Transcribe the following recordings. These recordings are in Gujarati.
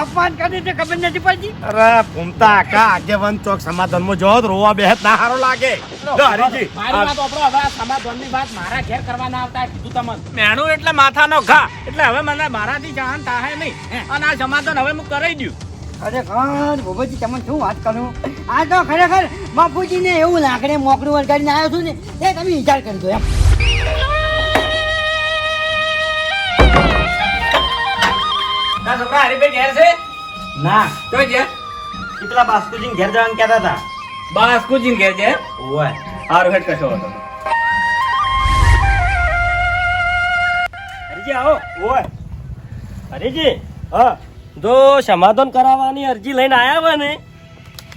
અપમાન કરી છે ખબર નથી પડતી? અરે ઘૂમતા આખા આગેવાન ચોક સમાધાનમાં જો રોવા બેહત ના હારો લાગે. હરીજી. મારી વાત વાપરો હવે સમાધાનની વાત મારા ઘેર કરવા ના આવતા કીધું તમને. મેણું એટલે માથાનો ઘા. એટલે હવે મને મારાથી જાણ થાય નહીં. અને આ સમાધાન હવે હું કરી દઉં. ખરેખર ભૂપતજી તમે શું વાત કરું? આ તો ખરેખર બાપુજીને એવું લાકડે મોકળું વળગાડીને આવ્યો છું ને એ તમે વિચાર કરી દો એમ. તારા છોકરા હરીભાઈ ઘેર છે? ના. તો છે કેટલા બાસ્કુજી ઘેર જવાનું કહેતા હતા? બાસ્કુજીન ઘેર છે ઓય હારું હેડ કશો હતો હરીજી આવો. ઓય. હરીજી હા. જો સમાધાન કરાવવાની અરજી લઈને આવ્યા હોય ને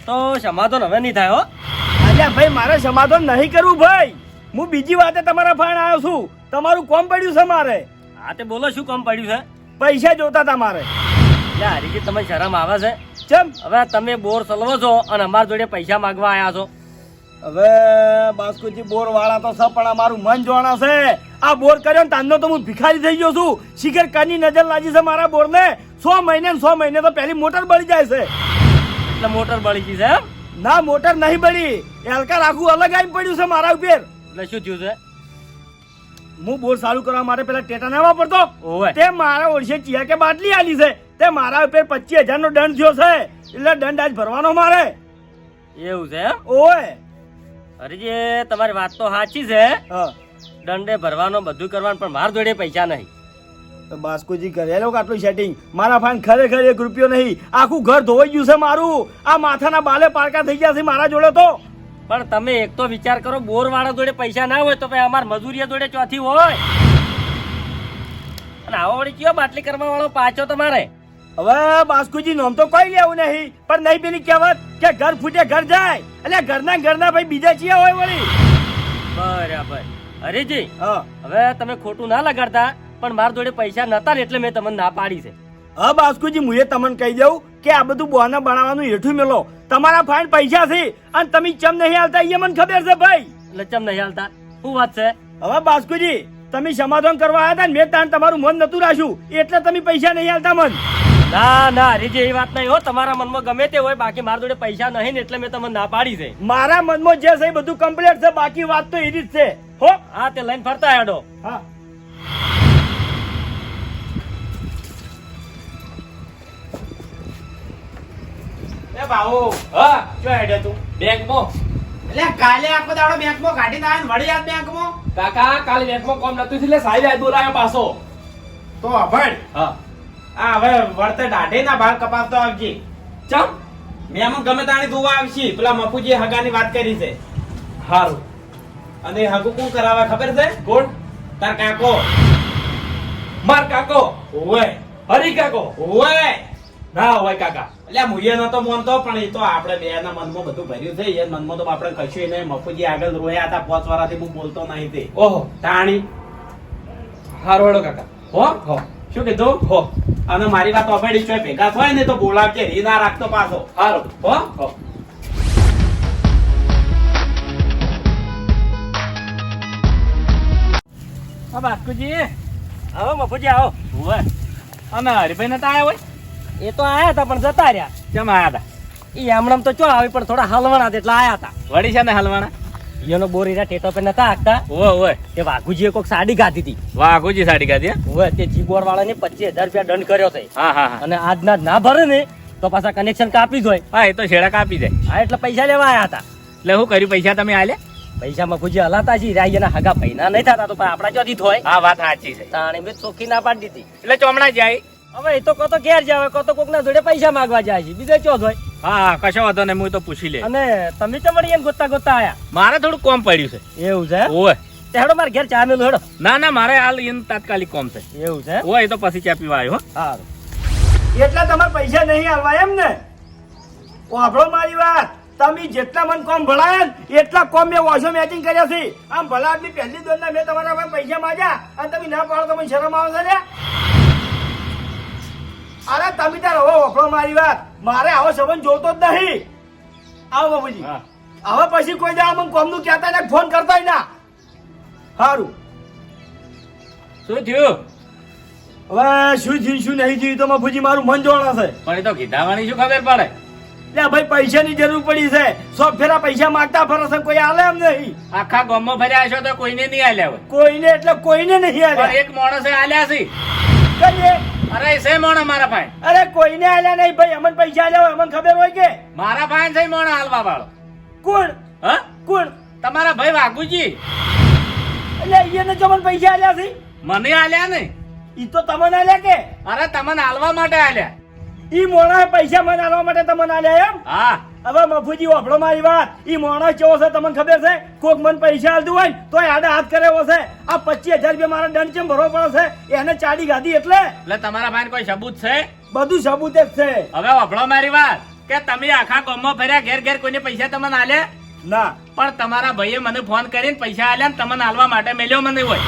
તો સમાધાન હવે નહીં થાય હો. અલ્યા ભાઈ મારે સમાધાન નહીં કરવું ભાઈ. હું બીજી વાતે તમારા ફાણ આવ્યો છું. તમારું કોમ પડ્યું છે મારે. હા તે બોલો શું કોમ પડ્યું છે? પૈસા જોતા હતા મારે. હરીજી તમે શરમ આવે છે? ચમ? હવે તમે બોર સલવો છો અને અમારા જોડે પૈસા માંગવા આવ્યા છો. હવે બાસ્કુજી બોર વાળા તો છે પણ અમારું મન જોણા છે. આ બોર કર્યો ને તાંદો તો હું ભિખારી થઈ ગયો છું. શિખર કની નજર લાગી છે મારા બોર ને સો મહિને સો મહિને તો પહેલી મોટર બળી જાય છે. એટલે મોટર બળી ગઈ છે? ના મોટર નહીં બળી. એલકા રાખવું અલગ આવી પડ્યું છે મારા ઉપર. એટલે શું થયું છે? હું બોર સારું કરવા માટે પેલા ટેટા ના વાપરતો ઓવે. તે મારા ઓળશે ચિયા કે બાટલી આલી છે. તે મારા ઉપર પચીસ હજાર નો દંડ થયો છે. એટલે દંડ આજ ભરવાનો મારે. એવું છે ઓય હરીજી તમારી વાત તો સાચી છે. હા. દંડે ભરવાનો બધું કરવાનું પણ મારા જોડે પૈસા નહીં. તો બાસ્કુજી કરેલો આટલું સેટિંગ મારા ફાન ખરેખર એક રૂપિયો નહીં. આખું ઘર ધોવાઈ ગયું છે મારું. આ માથાના બાલે પારકા થઈ ગયા છે મારા જોડે તો. પણ તમે એક તો વિચાર કરો બોર વાળા જોડે પૈસા ના હોય તો ભાઈ અમાર મજૂરિયા જોડે ચોથી હોય. અને આવો વળી કયો બાટલી કરવા વાળો પાછો તમારે? હવે બાસ્કુજી નોમ તો કોઈ લેવું નહીં પણ નહીં પેલી કહેવત કે ઘર ફૂટે ઘર જાય. એટલે ઘરના ઘરના ભાઈ બીજા ચિયા હોય વળી. બરાબર. હરીજી હા. હવે તમે ખોટું ના લગાડતા પણ મારા જોડે પૈસા નતા ને એટલે મેં તમને ના પાડી છે. હા બાસ્કુજી હું એ તમને કહી દઉં કે આ બધું બોના બનાવવાનું હેઠું મેલો. તમારા ફાઇન પૈસા છે અને તમે ચમ નહીં હાલતા એ મને ખબર છે ભાઈ. એટલે ચમ નહીં હાલતા? શું વાત છે? હવે બાસ્કુજી તમે સમાધાન કરવા આવ્યા હતા ને મેં તાન તમારું મન નતું રાખ્યું એટલે તમે પૈસા નહીં હાલતા મન. ના ના રીજે એ વાત નહીં હો. તમારા મનમાં ગમે તે હોય બાકી મારા જોડે પૈસા નહીં ને એટલે મેં તમને ના પાડી છે. મારા મનમાં જે છે એ બધું કમ્પ્લીટ છે બાકી વાત તો એની જ છે. હો. હા તે લઈને ફરતા હેડો. હા. એ બાહુ હા જો હેડે તું? બેંકમાં? એટલે કાલે આખો દાડો બેંકમાં કાઢીને આવ્યો વળી આજ બેંકમાં? કાકા કાલે બેંકમાં કોમ નતું એટલે સાહેબ આજ બોલાયો પાછો. તો અભણ. હા. આ હવે વળતે દાઢે ના બાલ કપાવતો આવજે. ચમ? મેં ગમે તાણી ધોવા આવશી. પેલા મફુજી હગાની વાત કરી છે. હારું. અને હગુ કું કોણ કરાવે ખબર છે? કોણ? તાર કાકો. માર કાકો. ઓવે. હરી કાકો. ઓવે. ના હોય કાકા. એટલે મુયે નતો મોનતો પણ એ તો આપણે બે ના મનમાં બધું ભર્યું છે. એ મનમાં તો આપણે કશું નહીં. મફુજી આગળ રોયા હતા પોચ વાળાથી હું બોલતો નહીં તે. ઓહો. તાણી. હારું હેડો કાકા. હો? હો. શું કીધું? હો. અને મારી વાત ઓફેડી છો ભેગા થાય ને તો બોલાવજે રી ના રાખતો પાછો. હારો. હો? હો. હા બાસ્કુજી. આવો મફુજી આવો. અને હરિભાઈ નતા આવ્યા હોય? એ તો આયા હતા પણ જતા રહ્યા. કેમ આયા હતા? એ હમણાં તો ચો આવી પણ થોડા હલવાના એટલે આયા હતા. વળી છે ને હલવાણા એનો બોરીના ટેટો પર નતા હાંકતા. ઓવે ઓવે. તે વાઘુજીએ કોક સાડી ગાધી હતી. વાઘુજી સાડી કાઢી હવે તે જીબોર વાળાને પચીસ હજાર રૂપિયા દંડ કર્યો છે હા હા અને આજના ના ભરે ને તો પાછા કનેક્શન કાપી જોય હોય. હા એ તો છેડા કાપી જાય. હા એટલે પૈસા લેવા આયા હતા. એટલે શું કર્યું? પૈસા તમે આલે? પૈસા મફુજી હલાતા જી રાઈ એના હગા પૈના નહીં થતા તો આપણા ચોથી થોય હા વાત સાચી છે. તાણે મેં ચોખ્ખી ના પાડી દીધી. એટલે ચોમડા જાય હવે એ તો કતો ઘેર જાવે કતો કોક ના જોડે પૈસા માંગવા જાય છે. બીજે ચો હોય? હા કશો વાંધો નહીં હું તો પૂછી લે અને તમે તો મળી એમ ગોતા ગોતા આયા. મારે થોડું કોમ પડ્યું છે. એવું છે? ઓય. હેડો મારે ઘેર ચા મેલું હેડો. ના ના મારે હાલ એમ તાત્કાલિક કોમ છે. એવું છે? ઓય તો પછી ચા પીવા આવ્યો હો. એટલા તમારે પૈસા નહીં આવવા એમ ને? વાપરો મારી વાત. તમે જેટલા મન કોમ ભણાયા ને એટલા કોમ મેં વોશો મેચિંગ કર્યા છે. આમ ભલા આદમી પહેલી દોરના મેં તમારા પૈસા માંગ્યા અને તમે ના પાડો તો મને શરમ આવે છે અરે તમે તાર હવે વાપરો મારી વાત. મારે આવો સંબંધ જોતો જ નહીં. આવો બાબુજી હવે પછી કોઈ દાડો મને કોમનું કહેતા ને ફોન કરતા ના. સારું શું થયું? હવે શું થયું શું નહીં થયું તો બાપુજી મારું મન જોણા છે. પણ એ તો કીધાવાની શું ખબર પડે? લે ભાઈ પૈસાની જરૂર પડી છે. સો ફેરા પૈસા માંગતા ફરે છે કોઈ આલે એમ નહીં. આખા ગામમાં ફર્યા છો તો કોઈને નહીં આલ્યા હોય. કોઈને એટલે કોઈને નહીં આલ્યા. એક માણસે આલ્યા છે. કરીએ. અરે સે મોણા મારા ભાઈ? અરે કોઈને આલ્યા નહીં ભાઈ અમને પૈસા આલ્યા હોય અમને ખબર હોય કે? મારા ભાઈ છે મોણા હાલવા વાળો? કોણ? હા? કોણ? તમારા ભાઈ વાઘુજી? એટલે એને જો મને પૈસા આલ્યા છે? મને આલ્યા નહીં. ઈ તો તમને આલ્યા કે? અરે તમને હાલવા માટે આલ્યા. ઈ મોણા પૈસા મને આલવા માટે તમને આલ્યા એમ? હા. હવે મફુજી વાપરો મારી વાત. ઈ માણસ કેવો છે તમને ખબર છે? કોક મન પૈસા આલતું હોય તો આડે હાથ કરેવો છે. આ પચીસ હજાર રૂપિયા મારા દંડ ચેમ ભરવો પડે છે? એને ચાડી ગાધી એટલે? એટલે તમારા ભાઈ કોઈ સબૂત છે? બધું સબૂત જ છે. હવે વભળો મારી વાત. કે તમે આખા ગામમાં ફર્યા ઘેર ઘેર કોઈને પૈસા તમને આલે? ના. પણ તમારા ભાઈએ મને ફોન કરીને પૈસા આલ્યા ને તમને આલવા માટે મેલ્યો મને હોય.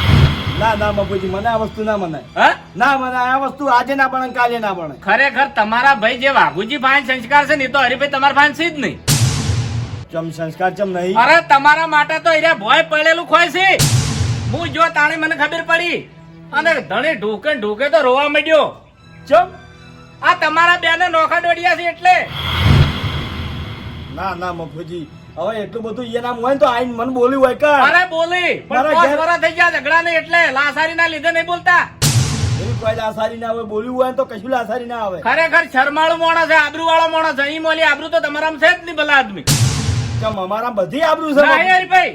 ના ના બાપુજી મને આ વસ્તુ ના મને હા? ના મને આ વસ્તુ આજે ના પણ કાલે ના પણ ખરેખર તમારા ભાઈ જે વાઘુજી ભાઈ સંસ્કાર છે ને તો હરિભાઈ તમારા ભાઈ છે જ નહીં. ચમ સંસ્કાર ચમ નહીં? અરે તમારા માટે તો અહીંયા ભોય પડેલું ખોય છે. હું જો તાણે મને ખબર પડી અને ધણી ઢોકે ઢોકે તો રોવા માંડ્યો. ચમ? આ તમારા બેને નોખા દોડ્યા છે એટલે. ના ના મફુજી હવે એટલું બધું એ નામ હોય ને તો આઈને મને બોલ્યું હોય કે અરે બોલી પણ પાંચ વર્ષ થઈ ગયા ઝઘડા ને એટલે લાસારી ના લીધે નહીં બોલતા. એવી કોઈ લાસારી ના આવે બોલ્યું હોય ને તો કશું લાસારી ના આવે. ખરેખર શરમાળું માણસ છે આબરૂ વાળો માણસ છે ઈ મોલી આબરૂ તો તમારા છે જ નહીં ભલા આદમી. ચમ અમારા બધી આબરૂ છે? ના મફુજી. હરિભાઈ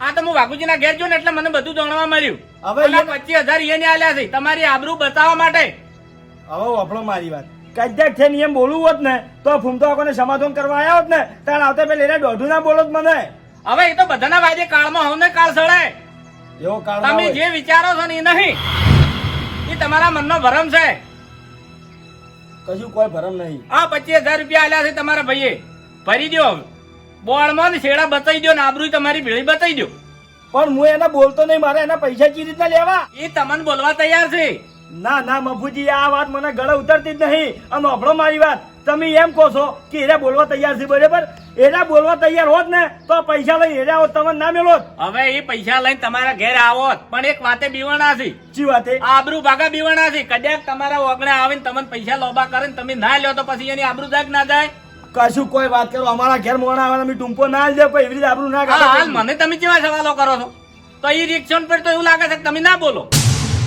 આ તો હું વાઘુજીના ઘેર જો ને એટલે મને બધું જાણવા મળ્યું. હવે પચીસ હજાર એને આલ્યા છે તમારી આબરૂ બતાવવા માટે. હવે વફળો મારી વાત. કદાચ છે નિયમ બોલવું હોત ને તો ફૂમતો આપણને સમાધાન કરવા આવ્યા હોત ને તાણ આવતા પેલા એને દોઢું ના બોલો મને. હવે એ તો બધાના વાજે કાળમાં હોવ ને કાળ સળે. એવો કાળ તમે જે વિચારો છો ને એ નહીં. એ તમારા મનનો ભરમ છે. કશું કોઈ ભરમ નહીં. આ પચીસ હજાર રૂપિયા આલ્યા છે તમારા ભાઈએ. ભરી દો બોળમાં ને છેડા બતાવી દો ને આબરૂ તમારી ભીડી બતાવી દો પણ હું એને બોલતો નહીં મારે એના પૈસા કી રીતના લેવા? એ તમને બોલવા તૈયાર છે. ના ના મફુજી આ વાત મને ગળે ઉતરતી જ નહીં. અને અભળો મારી વાત. તમે એમ કહો છો કે એરા બોલવા તૈયાર છે બરાબર? એરા બોલવા તૈયાર હોત ને તો પૈસા લઈ એરા હોત તમને ના મેળો હવે એ પૈસા લઈને તમારા ઘેર આવો પણ એક વાતે બીવાણા છે. ચી વાતે? આબરૂ ભાગા બીવાણા છે. કદાચ તમારા ઓગણે આવીને તમને પૈસા લોબા કરે તમે ના લ્યો તો પછી એની આબરૂ જાગ ના જાય. કશું કોઈ વાત કરો અમારા ઘેર મોણા આવે અમે ટૂંપો ના લે કોઈ એવી રીતે આબરૂ ના હા મને તમે કેવા સવાલો કરો છો? તો એ રિએક્શન પર તો એવું લાગે છે કે તમે ના બોલો.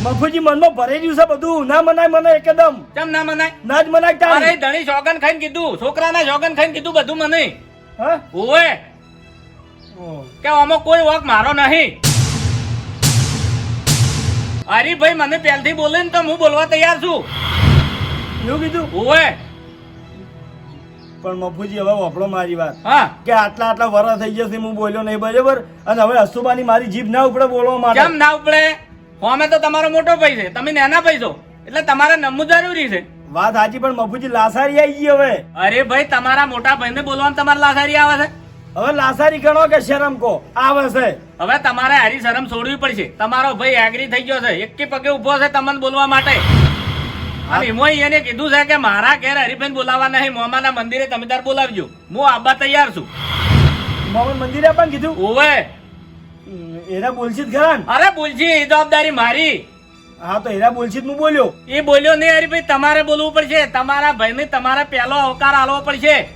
મફુજી મનમાં ભરે ગયું છે બધું. ના મનાય મને એકદમ. કેમ ના મનાય? ના જ મનાય અરે તારી ધણી શોગન ખાઈને કીધું. છોકરાના શોગન ખાઈને કીધું બધું મને. હા? ઓવે. કે આમાં કોઈ વાક મારો નહીં. હરીભાઈ મને પહેલથી બોલે ને તો હું બોલવા તૈયાર છું. એવું કીધું? ઓવે. પણ મફુજી હવે વપડો મારી વાત. હા. કે આટલા આટલા વરસ થઈ જશે હું બોલ્યો નહીં બરાબર? અને હવે અસુબાની મારી જીભ ના ઉપડે બોલવા માટે. કેમ ના ઉપડે? હોમે તો તમારો મોટો ભાઈ છે તમે નાના ભાઈ છો. એટલે તમારે નમવું જરૂરી છે. વાત સાચી પણ મફુજી લાસારી આવી ગઈ હવે. અરે ભાઈ તમારા મોટા ભાઈને બોલવાનું તમારે લાસારી આવે છે? હવે લાસારી ગણો કે શરમ કો? આવે છે. હવે તમારે હારી શરમ છોડવી પડશે. તમારો ભાઈ એગ્રી થઈ ગયો છે. એકે પગે ઊભો છે તમને બોલવા માટે. અને એમાં એને કીધું છે કે મારા ઘેર હરિભાઈ બોલાવવા નહીં મોમાના મંદિરે તમે તાર બોલાવજો. હું આબા તૈયાર છું. મોમન મંદિરે પણ કીધું? ઓવે. એના બોલશીત ખરા અરે બોલજી એ જવાબદારી મારી. હા તો એના બોલશીત હું બોલ્યો. એ બોલ્યો નહીં હરિભાઈ તમારે બોલવું પડશે. તમારા ભાઈને તમારે પહેલો અવકાર આલવો પડશે.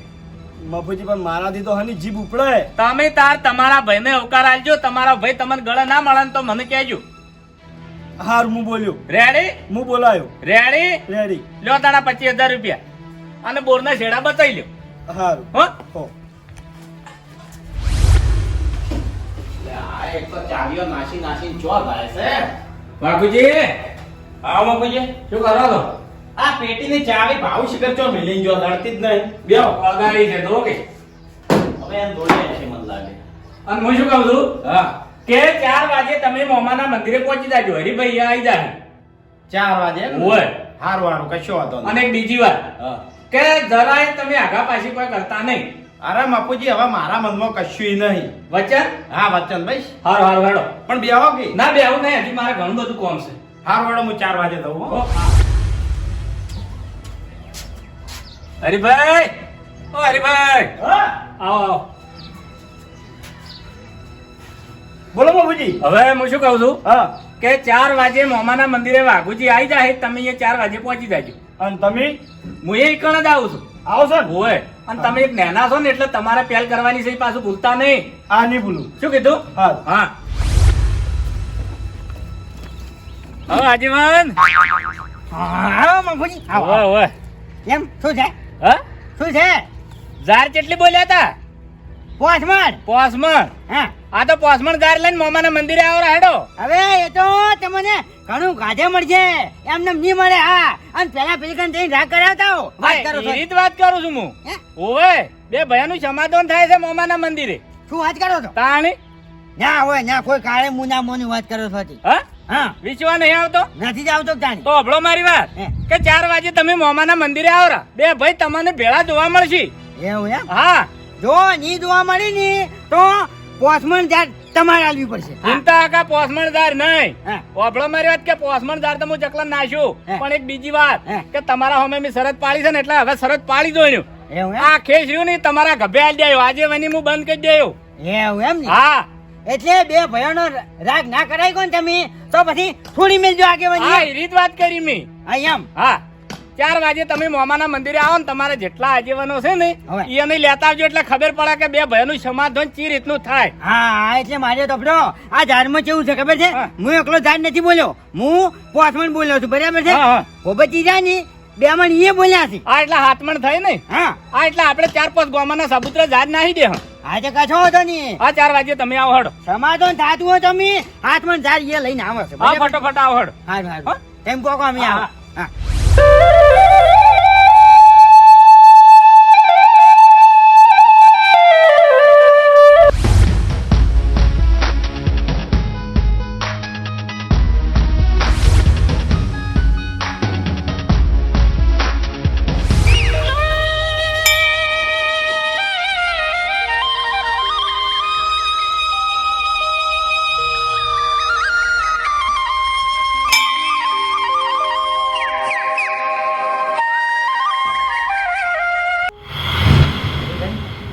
મફુજી પણ મારાથી તો હની જીભ ઉપડે. તમે તાર તમારા ભાઈને અવકાર આલજો. તમારા ભાઈ તમને ગળે ના મળે તો મને કહેજો. હાર હું બોલ્યો. રેડી હું બોલાયો. રેડી રેડી લ્યો તારા પચીસ હજાર રૂપિયા. અને બોરના છેડા બતાવી લ્યો. હારું. હો. આ એક તો ચાવીઓ નાસી નાસીને ચો થાય છે. બાપુજી! આવો બાપુજી? શું કરો છો? આ પેટીની ચાવી ભાવ શિખર ચો મિલી જો લડતી જ નહીં. બે અગાડી છે તો કે. હવે એમ દોડી છે મને લાગે. અને હું શું કહું છું? હા. કે ચાર વાગે તમે મોમાના મંદિરે પહોંચી જાજો. હરિભાઈ આવી જાય ચાર વાગે એમ ને? હારું હારું કશો વાંધો અને એક બીજી વાત. હા. કે જરાય તમે આગા પાછી કોઈ કરતા નહીં. અરે મપુજી હવે મારા મનમાં કશું નહીં. વચન? હા વચન ભાઈ. હાર હાર હેડો પણ બેહો કે? ના બેહો નહીં હજી મારે ઘણું બધું કોમ છે. હાર વાળો હું ચાર વાગે દઉં હો. હરિભાઈ! ઓ હરિભાઈ! હા? આવો આવો. બોલો બાબુજી હવે હું શું કહું છું? હા. કે ચાર વાગે મોમાના મંદિરે વાઘુજી આવી જાય તમે અહીંયા ચાર વાગે પહોંચી જાજો. અને તમે? હું એ કણ જ આવું છું. આવો સર હોય અને તમે એક નેના છો ને એટલે તમારે પહેલ કરવાની છે પાછું ભૂલતા નહીં. આ નહીં ભૂલું. શું કીધું? હા હા. હા આજીવન. હા મફુજી. હા હોય હોય એમ શું છે? હા? શું છે? ઝાર કેટલી બોલ્યા હતા પોસમણ પોસમણ હા. આ તો પોસમણ ગાર લઈને મોમાના મંદિરે આવો હેડો. હવે એ તો તમને ઘણું ગાજે મળશે. એમને નહીં મળે હા. અને પેલા પેલી જઈને રાગ કરાવતા હો. વાત કરો છો. રીત વાત કરું છું હું? ઓવે બે ભયાનું સમાધાન થાય છે મોમાના મંદિરે. શું વાત કરો છો? તાણી? ના હોય ના કોઈ કાળે મુના મોની વાત કરો છો. હા? હા. વિશ્વા નહીં આવતો? નથી જ આવતો જાણી તો અભળો મારી વાત. કે ચાર વાગે તમે મોમાના મંદિરે આવરા બે ભાઈ તમને ભેળા જોવા મળશે. એવું એમ? હા. જો ની જોવા મળી ની તો પોસમણ જાત તમારે આલવી પડશે. ચિંતા આકા પોસમણદાર નહીં. ઓબળો મારી વાત કે પોસમણદાર તો હું ચકલા નાખ્યું પણ એક બીજી વાત કે તમારા હોમે મેં શરત પાડી છે ને એટલે હવે શરત પાડી એવું આ ખેસ રહ્યું ને તમારા ગભે આલી દેયો આજે વની હું બંધ કરી દેયો એવું એમ ને? હા. એટલે બે ભયોનો રાગ ના કરાય કોણ તમે? તો પછી થોડી મેલજો આગે વની રીત વાત કરી મેં. હા એમ. હા. ચાર વાગે તમે મોમાના મંદિરે આવો ને તમારે જેટલા આજીવનો છે ને એને લેતા આવજો એટલે ખબર પડે કે બે ભયનું સમાધાન ચી રીતનું થાય. હા એટલે મારે તો આ ઝાડમાં કેવું છે ખબર છે? હું. એકલો ઝાડ નથી બોલ્યો. હું પોસમણ બોલ્યો છું બરાબર છે? હા, હા. ભોબતી ની બે મણ એ બોલ્યા છે. આ એટલે હાથમણ થાય ને હા. આ એટલે આપણે ચાર પાંચ ગોમાના સાબુત્રા જાત નાહી દે આજે કશો હતો ની આ ચાર વાગે તમે આવો હડો. સમાધાન થાતું હોય તમે હાથમણ ઝાડ એ લઈને આવો હા? ફટોફટ આવો હડો. હારું હા? એમ કહો અમે આવો. હા.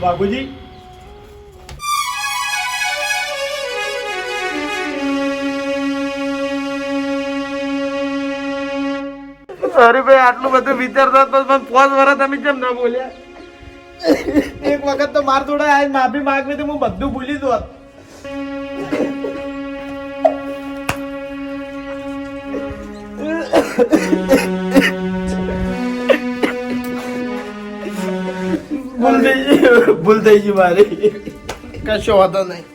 બાબુજી. અરે ભાઈ આટલું બધું વિચારતા તો પણ પાંચ વર્ષ તમે કેમ ના બોલ્યા? એક વખત તો માર જોડે આજ માફી માંગવી તો હું બધું ભૂલી દોત ભૂલ થઈ ગઈ ભૂલ થઈ ગઈ મારી. કશો વાંધો નહીં.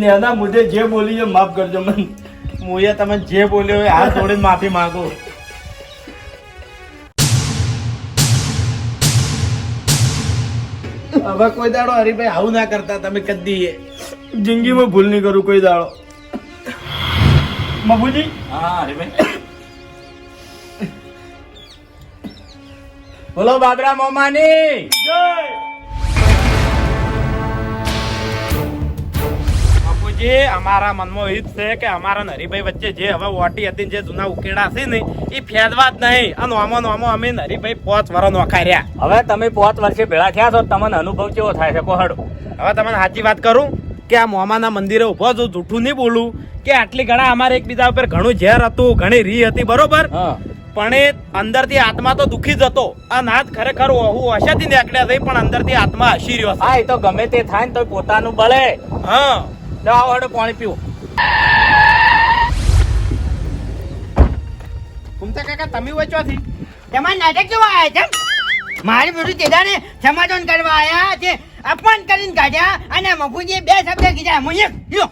નેના મુજે જે બોલી છે માફ કરજો મને. મોયા તમે જે બોલ્યો હોય હાથ જોડીને માફી માંગો. હવે કોઈ દાડો હરીભાઈ આવું ના કરતા તમે કદી જિંદગીમાં ભૂલ નહીં કરું કોઈ દાડો. મબુજી હા હરીભાઈ. બોલો બાબરા મોમાની. બાપુજી અમારા મનમાં હિત છે કે અમારા નરીભાઈ વચ્ચે જે હવે ઓટી હતી જે જૂના ઉકેડા છે ને એ ફેદવા જ નહીં. અને આમો નોમો અમે નરીભાઈ પોત વર્ષ વરો નોખાર્યા. હવે તમે પોત વર્ષે ભેળા થયા છો તમને અનુભવ કેવો થાય છે? કોહડો હવે તમને સાચી વાત કરું કે આ મોમાના મંદિરે ઊભો છું જૂઠું નહીં બોલું કે આટલી ઘણા અમારે એકબીજા ઉપર ઘણું ઝેર હતું ઘણી રી હતી બરોબર? હા. પણ એ અંદરથી આત્મા તો દુખી જ હતો. આ નાથ ખરેખર હું હશેથી નીકળ્યા થઈ પણ અંદરથી આત્મા હસી રહ્યો છે. હા એ તો ગમે તે થાય ને તો પોતાનું બળે હા. જાઓ હડો પાણી પીવું. કુમતા કાકા તમે વચવાથી તમારે નાટક જોવા આયા છે? મારી બધું તેદાને સમાધાન કરવા આયા છે. અપમાન કરીને કાઢ્યા અને મફુજીએ બે શબ્દ કીધા એક લ્યો.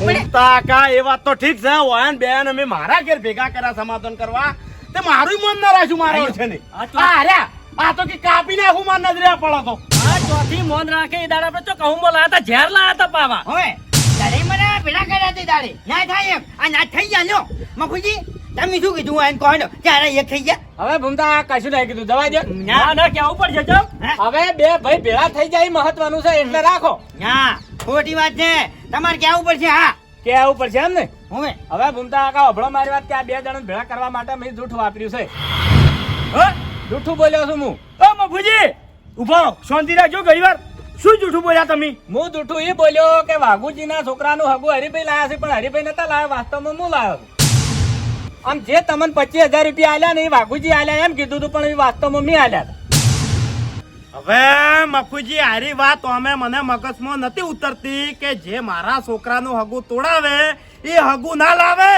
પડે. કાકા એ વાત તો ઠીક છે. વાયન બેન અમે મારા ઘેર ભેગા કર્યા સમાધાન કરવા. તે મારું મન ના રાખ્યું મારા છે ને આ આ તો કે કાપી નાખું માર નજરે પડો તો. આ ચોથી મોન રાખે એ દાડા આપણે તો કહું બોલા હતા ઝેર લાયા હતા પાવા. હવે તારે મને ભેડા કર્યા તે દાડે. ના થાય એમ. આ ના થઈ ગયા લ્યો. મખુજી તમે શું કીધું? આ કોણ ત્યારે એક થઈ ગયા. હવે ભૂમતા કશું નહીં કીધું. જવા દે. ના. ના કેવું પડશે ચમ? હવે બે ભાઈ ભેળા થઈ જાય એ મહત્વનું છે એટલે રાખો. ના ખોટી વાત છે. તમારે કેવું પડશે હા. કેવું પડશે એમ ને? હું હવે ભૂમતા કાકા અભળો મારી વાત કે આ બે જણ ભેળા કરવા માટે મેં જૂઠું વાપર્યું છે. હા? જૂઠું બોલ્યો છું હું. ઓ મફુજી ઊભો. શાંતિ રાખજો ઘણી વાર. શું જૂઠું બોલ્યા તમે? હું જૂઠું એ બોલ્યો કે વાઘુજીના છોકરાનું હગું હરિભાઈ લાયા છે પણ હરિભાઈ નતા લાયા વાસ્તવમાં હું લાયો. આમ જે તમને પચીસ હજાર રૂપિયા આલ્યા ને એ વાઘુજી આલ્યા એમ કીધું હતું પણ એ વાસ્તવમાં મેં આલ્યા હતા. હવે મફુજી હારી વાત અમે મને મગજમાં નથી ઉતરતી કે જે મારા છોકરાનું હગું તોડાવે એ હગું ના લાવે.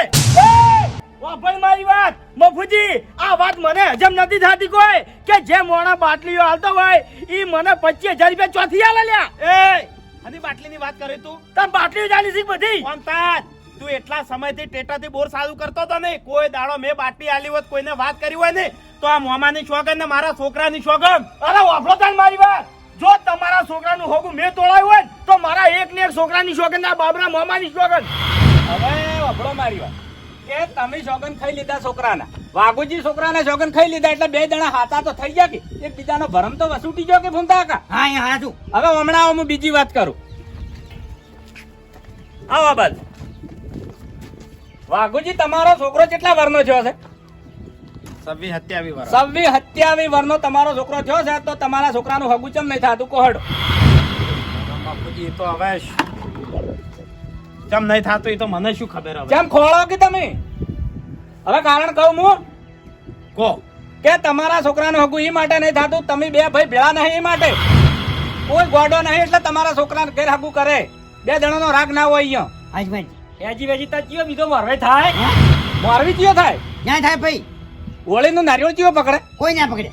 મારી વાત. મફુજી આ વાત મને હજમ નથી થતી કોઈ કે જે મોણા બાટલીઓ હાલતો હોય એ મને પચીસ હજાર રૂપિયા ચોથી આલે લ્યા. એ આની બાટલીની વાત કરી તું? તમે બાટલીઓ જાણી છે બધી. કોમતાજ તું એટલા સમયથી ટેટાથી બોર સારું કરતો હતો ને કોઈ દાડો મેં બાટલી આલી હોત કોઈને વાત કરી હોય ને તો આ મોમાની શોગન ને મારા છોકરાની શોગન અરે વાપરો તાન મારી વાત. જો તમારા છોકરાનું હોગું મેં તોડાયું હોય તો મારા એક ને એક છોકરાની શોગન ના બાબરા મામાની શોગન હવે વફળો મારી વાત. કે તમે સોગન ખાઈ લીધા છોકરાના. વાઘુજી છોકરાના સોગન ખાઈ લીધા એટલે બે જણા હાથા તો થઈ ગયા કે એકબીજાનો ભરમ તો વસૂટી ગયો કે ભૂમતા કા? હા હા તું હવે હમણાં હું બીજી વાત કરું. આવો બસ બાજુ વાઘુજી તમારો છોકરો કેટલા વરનો થયો છે? સવ્વી હત્યાવી વરનો તમારો છોકરો થયો છે તો તમારા છોકરાનું હગું ચમ નહીં થતું કોહડ. બાપુજી તો હવે ચમ નહીં થાતું એ તો મને શું ખબર હવે? જેમ ખોળો કે તમે? હવે કારણ કહું હું કો. કે તમારા છોકરાનું હગું એ માટે નહીં થતું તમે બે ભાઈ ભેળા નહીં એ માટે. કોઈ ગોડો નહીં એટલે તમારા છોકરાને ઘેર હગું કરે. બે જણાનો રાગ ના હોય અહીંયા. ભાઈ હેજી. વેજી તો ચિયો બીજો મોરવે થાય? મોરવી કયો થાય? ક્યાં થાય ભાઈ? હોળીનું નારિયેળ ચિયો પકડે? કોઈ ના પકડે.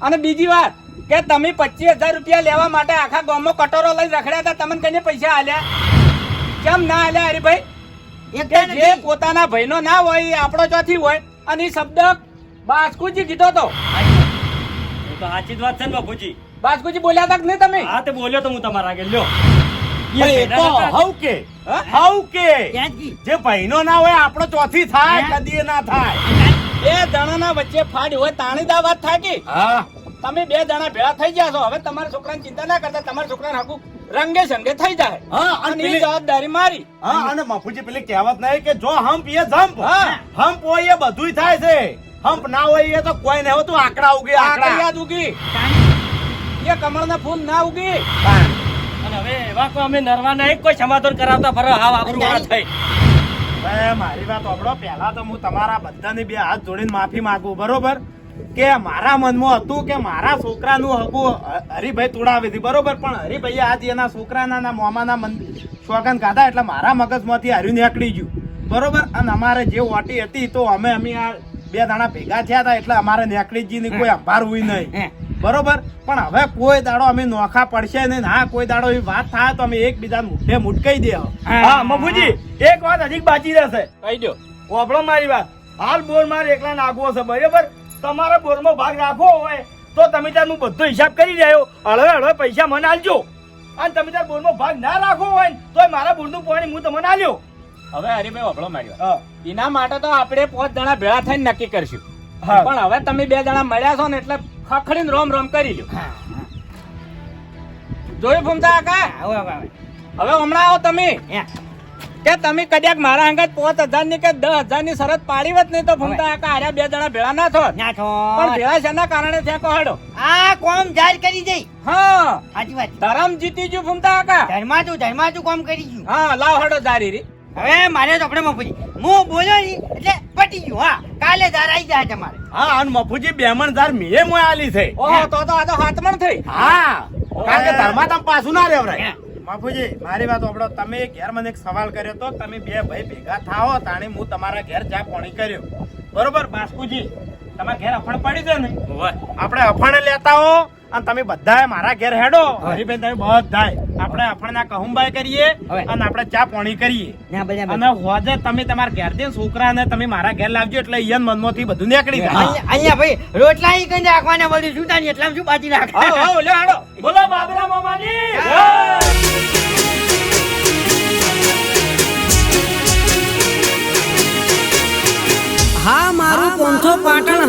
અને બીજી વાત કે તમે પચીસ હજાર રૂપિયા લેવા માટે આખા ગામમાં કટોરો લઈને રખડ્યા હતા તમને કઈને પૈસા આલ્યા? કેમ ના આલ્યા હરિભાઈ? જે પોતાના ભાઈનો ના હોય એ આપણો ચોથી હોય અને એ શબ્દ બાસ્કુજી કીધો તો. સાચી વાત છે ને બાપુજી. બાસ્કુજી બોલ્યા હતા કે નહીં તમે? હા તે બોલ્યો તો હું તમારા આગળ. લ્યો. એ તો હવ કે. હવ કે. ક્યાં જી ભાઈનો ના હોય આપણો ચોથી થાય? કદી ના થાય. બે જણાના વચ્ચે ફાડ હોય તાણીદા વાત થાકી. હા. તમે બે જણા ભેળા થઈ ગયા છો. હવે તમારા છોકરાની ચિંતા ના કરતા તમારા છોકરાને હકુ રંગે સંગે થઈ જાય. હા અને એ જવાબદારી મારી. હા અને મફુજી પેલી કહેવત નહીં કે જો હમ્પ એ જમ્પ હા. હમ્પ હોય એ બધુંય થાય છે. હમ્પ ના હોય એ તો કોઈ નહીં હોતું આંકડા ઉગી આકડા. યાદ ઉગી. એ કમળના ફૂલ ના ઉગી. અને હવે એવા કોઈ અમે નરવા નહીં કોઈ સમાધાન કરાવતા ફરો હાવ આપણું ના થઈ. મારી વાત આપડો પહેલા તો હું તમારા બધાની બે હાથ જોડીને માફી માંગુ, બરોબર? કે મારા મનમાં હતું કે મારા છોકરાનું હકું હરિભાઈ તોડાવી હતી, બરોબર? પણ હરિભાઈએ આજે એના છોકરાના મોમાના મન શોગન ખાધા એટલે મારા મગજમાંથી હર્યું નીકળી ગયું, બરોબર? અને અમારે જે ઓટી હતી તો અમે અમે આ બે દાણા ભેગા થયા હતા એટલે અમારે નીકળી જ કોઈ અંભાર હોય નહીં. બરોબર? પણ હવે કોઈ દાડો અમે નોખા પડશે નહીં. હા કોઈ દાડો એવી વાત થાય તો અમે એકબીજાને મુઠે મુટકાઈ દે હા. મફુજી એક વાત હજી બાકી રહેશે. કહી દો વાપરો મારી વાત. હાલ બોર મારે એકલા નાખવો છે બરાબર? તમારે બોરમાં ભાગ રાખવો હોય તો તમે તાર હું બધો હિસાબ કરી રહ્યો. હળવે હળવે પૈસા મને આલજો અને તમે તાર બોરમાં ભાગ ના રાખવો હોય તો તોય મારા બોરનું પાણી હું તમને આલ્યો હવે હરીભાઈ વફળો મારી વાત. એના માટે તો આપણે પાંચ જણા ભેળા થઈને નક્કી કરશું. પણ હવે તમે બે જણા મળ્યા છો ને એટલે ખખડીને રોમ રોમ કરી લ્યો. જોયું ફૂમતા કાકા. હવે હમણાં આવો તમે. કે તમે કદાચ મારા અંગત પાંચ હજારની કે દસ હજારની શરત પાડી વત નહીં તો ફૂમતા કાકા હાર્યા બે જણા ભેળા ના થોત. ના થો પણ ભેળા શેના કારણે થયા કહડો આ કોમ જાહેર કરી દઈ હા. સાચી વાત ધરમ જીતી ગયું ફૂમતા કાકા. ધર્માતું ધર્માતું કોમ કરી ગયું. હા લાવ હડો જારી રી. હવે મારે તો આપણે મફુજી હું બોલ્યો નહીં એટલે પટી ગયું હા. કાલે દાર આવી જાય તમારે. હા અને મફુજી બેમણ ધાર મીએ મોય આલી થઈ ઓહો તો તો આ તો હાથમણ થઈ. હા કારણ કે ધર્મા તમ પાછું ના રેવરાય. બાપુજી મારી વાત આપડો તમે ઘેર મને એક સવાલ કર્યો તો તમે બે ભાઈ ભેગા થાઓ તાણે હું તમારા ઘેર ચા પાણી કર્યો. બરોબર બાસ્કુજી તમારા ઘેર અફણ પડી છે ને? આપણે અફણ લેતા હો અને તમે બધાએ મારા ઘેર હેડો. હરીભાઈ તમે બધાય. આપણે અફણના કહુંબાઈ કરીએ અને આપણે ચા પાણી કરીએ. અને હોજે તમે તમારા ઘેર છોકરા છોકરાને તમે મારા ઘેર લાવજો એટલે ઈયન મનમાંથી બધું નીકળી જાય. અહીંયા ભાઈ રોટલા ઈ કઈ રાખવાના બધું શું તાની એટલા શું બાજી આવો આવો લે આડો બોલો બાબરા મામાની. હા મારું પોંથો પાટણ